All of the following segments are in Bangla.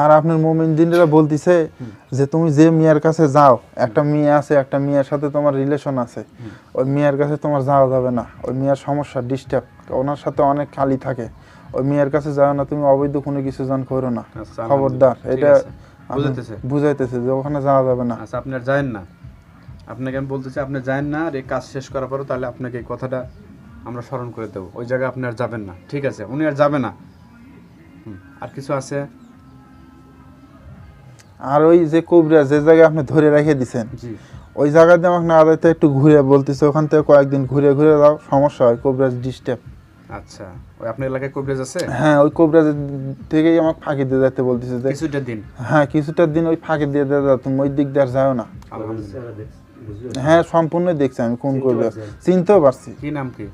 আর আপনার মোমিন দিনরা বলতিছে যে তুমি যে মিয়ার কাছে যাও একটা মেয়ে আছে একটা মেয়ের সাথে তোমার রিলেশন আছে। ওই মেয়ের কাছে তোমার যাওয়া যাবে না। ওই মেয়ের সমস্যা ডিস্টার্ব ওনার সাথে অনেক খালি থাকে। ওই মেয়ের কাছে যাও না তুমি অবৈধ কোনো কিছু জান করো না। আচ্ছা, খবরদার। এটা বুঝাইতেছে। বুঝাইতেছে যে ওখানে যাওয়া যাবে না। আচ্ছা আপনি আর যায়েন না। আপনাকে আমি বলতেছি আপনি যায়েন না আর এই কাজ শেষ করার পরে তাহলে আপনাকে এই কথাটা আমরা স্মরণ করে দেবো। ওই জায়গায় আপনি আর যাবেন না। ঠিক আছে উনি আর যাবে না। আর কিছু আছে? আর ওই যে কোবরা যে জায়গায় আপনি ধরে রেখে দিছেন জি। ওই জায়গাতে আমাকে না আদায়তে একটু ঘুরে বলতেছে ওখান থেকে কয়েকদিন ঘুরে ঘুরে যাও সমস্যা হয় কোবরাজ ডিস্টার্ব আচ্ছা ওই আপনার এলাকায় কবিরাজ আছে? হ্যাঁ ওই কোবরাজ থেকেই আমাকে ফাঁকি দিয়ে যেতে বলতেছে যে কিছুটা দিন? হ্যাঁ কিছুটা দিন ওই ফাঁকি দিয়ে দিয়ে দাও তুমি ওই দিক দিয়ে আর যাও না। হ্যাঁ সম্পূর্ণ দেখছি আমি কোন করবে চিনতেও পারছি। কি নাম কি?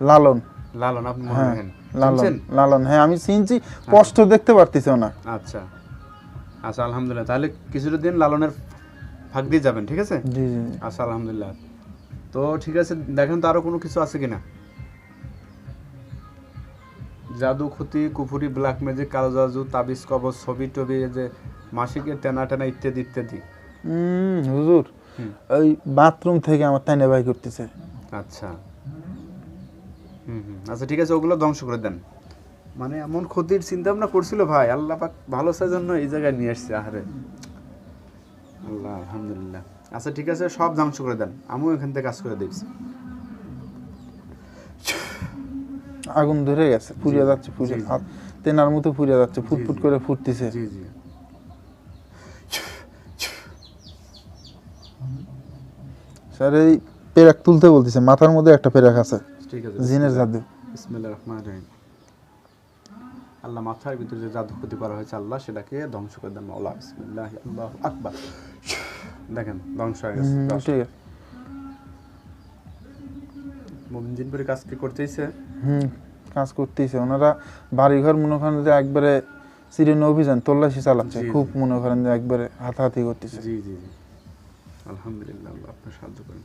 লালন। লালন আপনি হ্যাঁ লালন লালন হ্যাঁ আমি চিনছি স্পষ্ট দেখতে পারতেছি না আচ্ছা। আচ্ছা আলহামদুলিল্লাহ। তাহলে কিছুটা দিন লালনের ফাঁক দিয়ে যাবেন ঠিক আছে? জি জি। আচ্ছা আলহামদুলিল্লাহ। তো ঠিক আছে দেখেন তো আরও কোনো কিছু আছে কিনা? জাদু ক্ষতি কুফুরি ব্ল্যাক ম্যাজিক কালো জাদু তাবিজ কবজ ছবি টবি যে মাসিকের টেনা টেনা ইত্যাদি ইত্যাদি। হুম হুজুর ওই বাথরুম থেকে আমার তাইনে ভাই করতেছে। আচ্ছা। হুম হুম। আচ্ছা ঠিক আছে ওগুলো ধ্বংস করে দেন। মানে এমন ক্ষতির চিন্তা ভাবনা করছিল ভাই। আল্লাহ পাক ভালো জন্য এই জায়গায় নিয়ে আসছে আহারে। আল্লাহ আলহামদুলিল্লাহ। আচ্ছা ঠিক আছে সব ধ্বংস করে দেন। আমিও এখান থেকে কাজ করে দিচ্ছি আগুন ধরে গেছে পুড়িয়ে যাচ্ছে পুড়িয়ে তেনার মতো পুড়িয়ে যাচ্ছে ফুটফুট করে ফুটতেছে। জি জি। স্যার এই পেরাক তুলতে বলতেছে মাথার মধ্যে একটা পেরাক আছে। ঠিক আছে জিনের জাদু। বিসমিল্লাহ রহমান রহিম। আল্লাহ মাথার ভিতরে যে জাদু ক্ষতি করা হয়েছে আল্লাহ সেটাকে ধ্বংস করে দেন মাওলা। বিসমিল্লাহ আল্লাহ আকবার। দেখেন ধ্বংস হয়ে গেছে। ঠিক আছে। কাজ কি করতেইছে হুম কাজ করতেছে। ওনারা বাড়িঘর মনে করেন যে একবারে সিরিয়ান অভিযান তল্লাশি চালাচ্ছে। খুব মনে করেন যে একবারে হাতাহাতি করতেছে। জি জি জি। আলহামদুলিল্লাহ আল্লাহ আপনার সাহায্য করেন।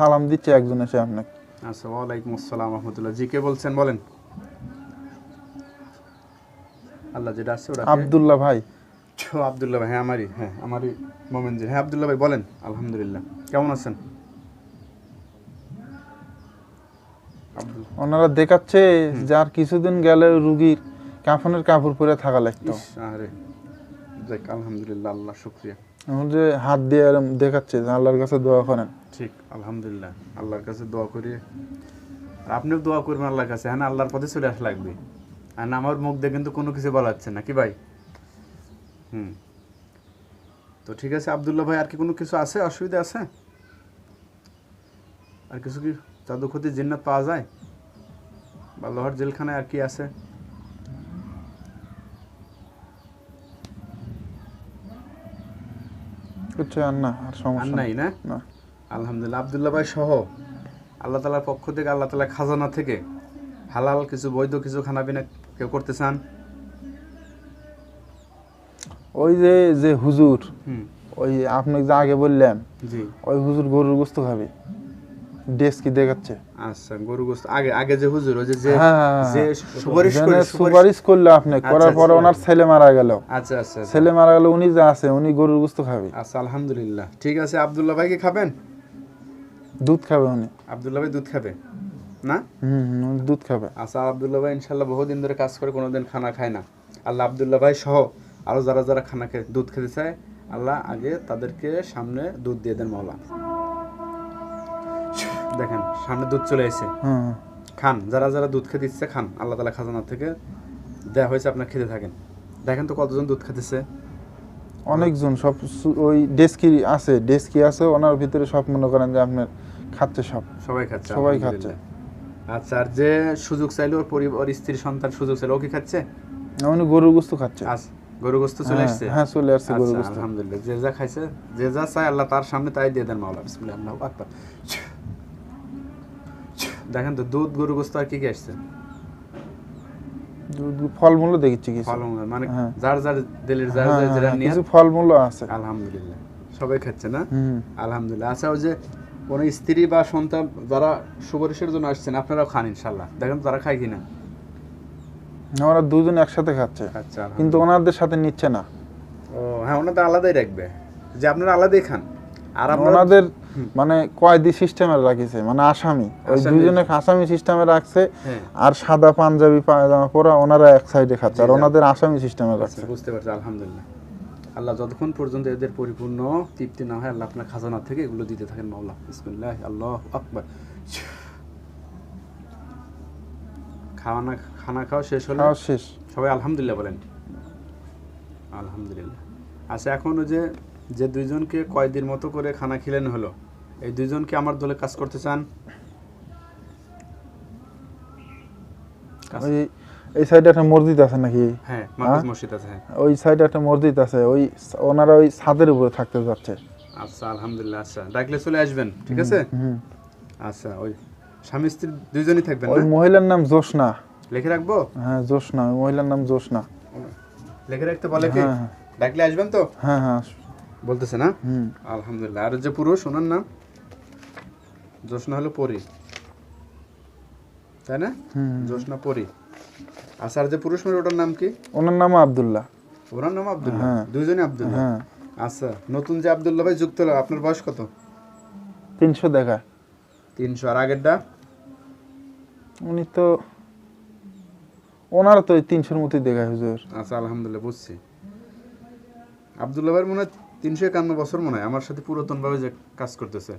সালাম দিচ্ছে একজন এসে আপনাকে। আচ্ছা ওয়ালাইকুম আসসালাম রহমতুল্লাহ। জি কে বলছেন বলেন। আল্লাহ যেটা আছে ওটা আবদুল্লাহ ভাই। ছো আবদুল্লাহ ভাই হ্যাঁ আমারই হ্যাঁ আমারই মোমেন জি হ্যাঁ আবদুল্লাহ ভাই বলেন আলহামদুলিল্লাহ। কেমন আছেন? ওনারা দেখাচ্ছে যে আর কিছুদিন গেলে রুগীর কাফনের কাপড় পরে থাকা লাগতো। আরে যাক আলহামদুলিল্লাহ আল্লাহ শুক্রিয়া। এখন যে হাত দিয়ে এরম দেখাচ্ছে আল্লাহর কাছে দোয়া করেন। ঠিক, আলহামদুলিল্লাহ। আল্লাহর কাছে দোয়া করি। আর আপনিও দোয়া করবেন আল্লাহর কাছে হ্যাঁ আল্লাহর পথে চলে আসা লাগবে। আর আমার মুখ দিয়ে কিন্তু কোনো কিছু বলা যাচ্ছে না, কি ভাই? হুম। তো ঠিক আছে, আবদুল্লাহ ভাই, আর কি কোনো কিছু আছে? অসুবিধা আছে? আর কিছু কি জাদু ক্ষতি জিন্নাত পাওয়া যায়? বা লোহার জেলখানায় আর কি আছে? কিছু আর না আর সমস্যা নাই। না? না। আলহামদুলিল্লাহ। আবদুল্লাহ ভাই সহ আল্লাহ তালার পক্ষ থেকে আল্লাহ তালা খাজানা থেকে হালাল কিছু বৈধ কিছু খানা পিনা কেউ করতে চান? ওই যে যে হুজুর ওই আপনি যে আগে বললেন জি। ওই হুজুর গরুর গোস্ত খাবে। কি দেখাচ্ছে? আচ্ছা গরু গোস্ত। আগে আগে যে হুজুর যে যে হ্যাঁ, হ্যাঁ, হ্যাঁ। সুপারিশ করে সুপারিশ করল আপনি করার পরে আচ্ছা। ওনার ছেলে মারা গেল। আচ্ছা আচ্ছা আচ্ছা। ছেলে মারা গেল উনি যে আছে উনি গরুর গোস্ত খাবে। আচ্ছা আলহামদুলিল্লাহ। ঠিক আছে আব্দুল্লাহ ভাই কি খাবেন? দুধ খাবে উনি। আব্দুল্লাহ ভাই দুধ খাবে? না? হুম হুম, দুধ খাবে। আচ্ছা আব্দুল্লাহ ভাই ইনশাল্লাহ বহুদিন ধরে কাজ করে কোনোদিন খানা খায় না। আল্লাহ আব্দুল্লাহ ভাই সহ আরও যারা যারা খানা খেয়ে দুধ খেতে চায় আল্লাহ আগে তাদেরকে সামনে দুধ দিয়ে দেন মাওলা। দেখেন সামনে দুধ চলে এসে। খান যারা যারা দুধ খেতে ইচ্ছে খান। আল্লাহ তালা খাজানা থেকে দেওয়া হয়েছে আপনার খেতে থাকেন। দেখেন তো কতজন দুধ খেতেছে। অনেকজন সব ওই ডেস্কি আছে ডেস্কি আছে ওনার ভিতরে সব মনে করেন যে আপনার খাচ্ছে সব। সবাই খাচ্ছে সবাই আলহামদুলিল্লাহ। আচ্ছা আর যে সুযোগ চাইলো ওর পরিবার ওর স্ত্রীর সন্তান সুযোগ চাইলো ও কি খাচ্ছে? উনি গরুর গোস্ত খাচ্ছে। গরু গোস্ত চলে হ্যাঁ, আসছে? হ্যাঁ চলে আসছে গরুর আচ্ছা গোস্ত। আলহামদুলিল্লাহ। যে যা খাইছে যে যা চাই আল্লাহ তার সামনে তাই দিয়ে দেন মাওলা বিসমিল্লাহ আল্লাহু আকবার। দেখেন তো দুধ গরু গোস্ত আর কি কি আসছে? ফলমূলও দেখেছি কিছু। ফল মানে হ্যাঁ। যার যার দিলের যার হ্যাঁ, যার যেটা হ্যাঁ, নিয়ে কিছু ফলমূলও আছে। আলহামদুলিল্লাহ। সবাই খাচ্ছে না? আলহামদুলিল্লাহ। আচ্ছা ওই যে কোনো স্ত্রী বা সন্তান যারা সুপারিশের জন্য আসছেন আপনারাও খান ইনশাল্লাহ দেখেন তারা খায় কিনা। ওরা দুজন একসাথে খাচ্ছে। আচ্ছা কিন্তু ওনাদের সাথে নিচ্ছে না। ও হ্যাঁ ওনাদের আলাদাই রাখবে। যে আপনারা আলাদাই খান। আর ওনাদের মানে কয়েদি সিস্টেমে রাখিছে মানে আসামি। ওই। দুজনে আসামি সিস্টেমে রাখছে হ্যাঁ। আর সাদা পাঞ্জাবি পায়জামা পরা ওনারা এক সাইডে খাচ্ছে আর। ওনাদের আসামি সিস্টেমে রাখছে। আচ্ছা, বুঝতে পারছি আলহামদুলিল্লাহ। আল্লাহ যতক্ষণ পর্যন্ত এদের পরিপূর্ণ তৃপ্তি না হয় আল্লাহ আপনার খাজানা থেকে এগুলো দিতে থাকেন মাওলা। বিসমিল্লাহ আল্লাহ আকবার। খাওয়ানা খানা খাওয়া শেষ হলো? শেষ। সবাই আলহামদুলিল্লাহ বলেন। আলহামদুলিল্লাহ। আচ্ছা এখন ওই যে যে দুইজনকে কয়দিন মতো করে খানা খিলেন হলো। এই দুইজনকে আমার দলে কাজ করতে চান? এই সাইডে একটা মসজিদ আছে নাকি? হ্যাঁ হ্যাঁ? মসজিদ আছে। ওই সাইডে একটা মসজিদ আছে ওই ওনারা ওই ছাদের উপরে থাকতে যাচ্ছে। আচ্ছা আলহামদুলিল্লাহ আচ্ছা। ডাকলে চলে আসবেন ঠিক আছে? হুম। আচ্ছা ওই স্বামী স্ত্রী দুইজনই থাকবেন ওই মহিলার নাম জোসনা। লিখে রাখব? হ্যাঁ জোসনা ওই মহিলার নাম জোসনা। লিখে রাখতে বলে কি? হ্যাঁ, হ্যাঁ। ডাকলে আসবেন তো? হ্যাঁ হ্যাঁ বলতেছে না? আলহামদুলিল্লাহ। আর যে পুরুষ ওনার নাম জোসনা হলো পরি তাই না? জোসনা পরি আচ্ছা আর যে পুরুষ মেয়ে ওটার নাম কি? ওনার নাম আব্দুল্লাহ। ওনার নাম আব্দুল্লাহ? হ্যাঁ। দুইজনই আব্দুল্লাহ? হ্যাঁ। আচ্ছা নতুন যে আব্দুল্লাহ ভাই যুক্ত হলো আপনার বয়স কত? তিনশো দেখা। তিনশো। আর আগেরটা? উনি তো ওনার তো তিনশোর মতোই দেখা হুজুর। আচ্ছা আলহামদুলিল্লাহ বুঝছি। আব্দুল্লাহ ভাইয়ের মনে হয় তিনশো একান্ন বছর মনে হয় আমার সাথে পুরাতন ভাবে যে কাজ করতেছে।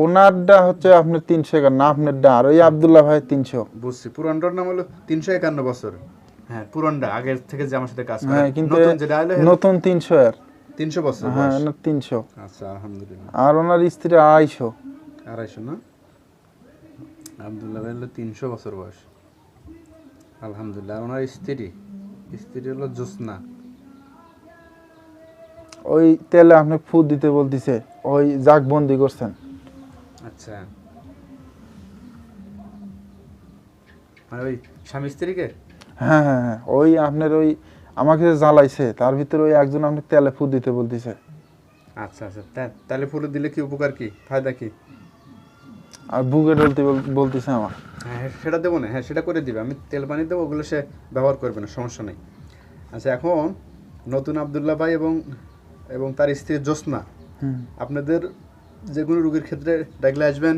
ওনারটা হচ্ছে আপনার তিনশো এগারো না আপনারটা আর ওই আবদুল্লাহ ভাই তিনশো। বুঝছি পুরানটার নাম হলো তিনশো একান্ন বছর। হ্যাঁ পুরানটা আগের থেকে যে আমার সাথে কাজ করে। হ্যাঁ কিন্তু নতুন যেটা হলো নতুন তিনশো আর তিনশো বছর হ্যাঁ ওনার তিনশো। আচ্ছা আলহামদুলিল্লাহ। আর ওনার স্ত্রী আড়াইশো। আড়াইশো না? আবদুল্লাহ ভাই হলো তিনশো বছর বয়স। আলহামদুলিল্লাহ ওনার স্ত্রী স্ত্রী হলো জোসনা ওই তেলে আপনি ফু দিতে বলতিছে ওই জাগ বন্দি করছেন। আচ্ছা। মানে ওই স্বামী স্ত্রীকে? হ্যাঁ হ্যাঁ হ্যাঁ ওই আপনার ওই আমাকে জ্বালাইছে তার ভিতরে ওই একজন আপনি তেলে ফু দিতে বলতিছে। আচ্ছা আচ্ছা তা- তাহলে ফুলে দিলে কি উপকার কি? ফায়দা কি? আর বুকে ডলতে বল- বলতিছে আমার। হ্যাঁ সেটা দেবো না হ্যাঁ সেটা করে দিবে। আমি তেল পানি দেবো ওগুলো সে ব্যবহার করবে না সমস্যা নেই। আচ্ছা এখন নতুন আবদুল্লাহ ভাই এবং এবং তার স্ত্রী জ্যোৎস্না। হুম। আপনাদের যে কোনো রোগীর ক্ষেত্রে ডাকলে আসবেন।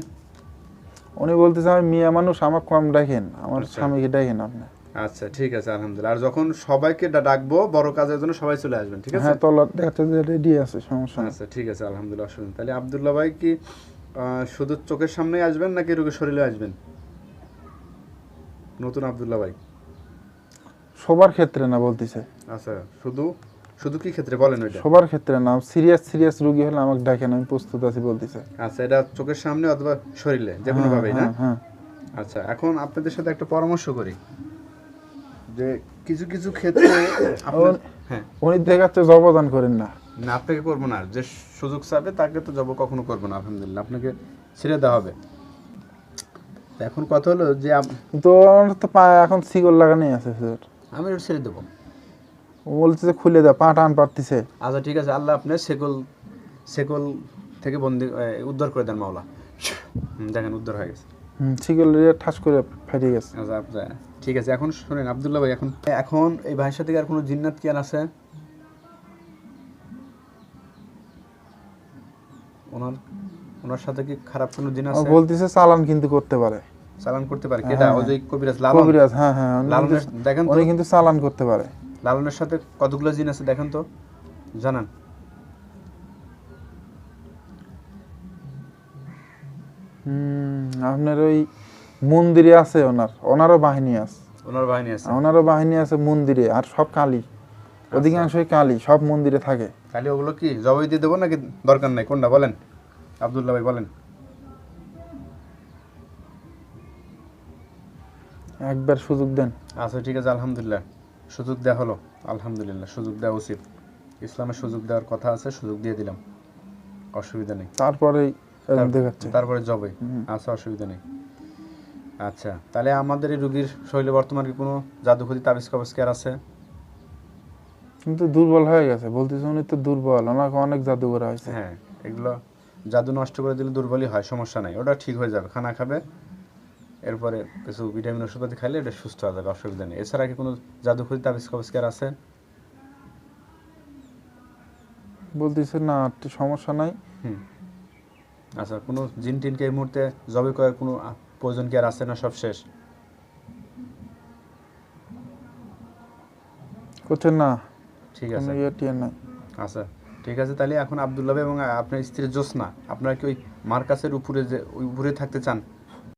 উনি বলতেছে আমি মেয়ে মানুষ আমার কম ডাকেন। আমার আচ্ছা। স্বামীকে ডাকেন আপনি। আচ্ছা ঠিক আছে আলহামদুলিল্লাহ। আর যখন সবাইকে ডাকবো বড় কাজের জন্য সবাই চলে আসবেন ঠিক আছে? হ্যাঁ যে রেডি আছে সমস্যা আচ্ছা ঠিক আছে আলহামদুলিল্লাহ নেই। তাহলে আবদুল্লাহ ভাই কি শুধু চোখের সামনে আসবেন নাকি রোগীর শরীরে আসবেন? নতুন আবদুল্লাহ ভাই। সবার ক্ষেত্রে না বলতিছে। আচ্ছা শুধু শুধু কি ক্ষেত্রে বলেন ওইটা? সবার ক্ষেত্রে না সিরিয়াস সিরিয়াস রোগী হলে আমাকে ডাকেন আমি প্রস্তুত আছি বলতিছে। আচ্ছা এটা চোখের সামনে অথবা শরীরে যে কোনো হ্যাঁ, ভাবেই না? হ্যাঁ, হ্যাঁ। আচ্ছা এখন আপনাদের সাথে একটা পরামর্শ করি। যে কিছু কিছু ক্ষেত্রে উনি দেখাচ্ছে জবদান করেন না। না আপনাকে করব না যে সুযোগ চাবে তাকে তো যাব কখনো করব না আলহামদুলিল্লাহ আপনাকে ছেড়ে দেওয়া হবে। এখন কথা হলো যে কিন্তু ওর তো এখন সিগল লাগানোই আছে স্যার। আমি ছেড়ে দেবো। ও বলছে খুলে দেয় পা টান পারতেছে আচ্ছা ঠিক আছে আল্লাহ আপনার সেকল সেকল থেকে বন্দি উদ্ধার করে দেন মাওলা। দেখেন উদ্ধার হয়ে গেছে। হুম সিগল ঠাস করে ফেটে গেছে। আচ্ছা আচ্ছা, ঠিক আছে এখন শুনেন আবদুল্লাহ ভাই এখন এখন এই ভাইয়ের সাথে আর কোনো জিন্নাত কি আছে? ওনার ওনার সাথে কি খারাপ কোনো ও আছে? বলতিছে চালান কিন্তু করতে পারে। চালান করতে পারে কেটা হ্যাঁ, ওই যে কবিরাজ লালন। কবিরাজ হ্যাঁ হ্যাঁ দেখেন উনি কিন্তু চালান করতে পারে। লালনের সাথে কতগুলো জিন আছে দেখেন তো? জানান? আপনার ওই মন্দিরে আছে ওনার। ওনারও বাহিনী আছে। ওনার বাহিনী আছে। ওনারও বাহিনী আছে মন্দিরে আর সব কালী। অধিকাংশই কালী সব মন্দিরে থাকে। খালি ওগুলো কি? জবাই দিয়ে দেবো নাকি দরকার নাই? কোনটা বলেন? আবদুল্লাহ ভাই বলেন। একবার সুযোগ দেন। আচ্ছা ঠিক আছে আলহামদুলিল্লাহ। সুযোগ দেওয়া হলো। আলহামদুলিল্লাহ সুযোগ দেওয়া উচিত। ইসলামের সুযোগ দেওয়ার কথা আছে সুযোগ দিয়ে দিলাম। অসুবিধা নেই। তারপরেই এরকম তার- দেখাচ্ছে। তারপরে জবে। আচ্ছা অসুবিধা নেই। আচ্ছা তাহলে আমাদের এই রুগীর শরীরে বর্তমানে কি কোনো জাদুঘরি তাবিজ কবজ কি আছে? কিন্তু দুর্বল হয়ে গেছে বলতেছে উনি তো দুর্বল ওনাকে অনেক জাদু করা হয়েছে। হ্যাঁ এগুলো জাদু নষ্ট করে দিলে দুর্বলই হয় সমস্যা নাই ওটা ঠিক হয়ে যাবে। খানা খাবে এরপরে কিছু ভিটামিন ওষুধপাতি খাইলে এটা সুস্থ হয়ে যাবে অসুবিধা নেই। এছাড়া কি কোনো জাদুঘরি তাবিজ কবজ কি আছে? বলতেছে না সমস্যা নাই। হুম। আচ্ছা কোনো জিন টিনকে এই মুহূর্তে জবে করার কোনো প্রয়োজন কি আর আছে না সব শেষ? করছে না। ঠিক আছে। ইয়ে নাই। আচ্ছা ঠিক আছে তাহলে এখন আবদুল্লাহ এবং আপনার স্ত্রী জোসনা আপনারা কি ওই মার্কাসের উপরে যে উপরে থাকতে চান?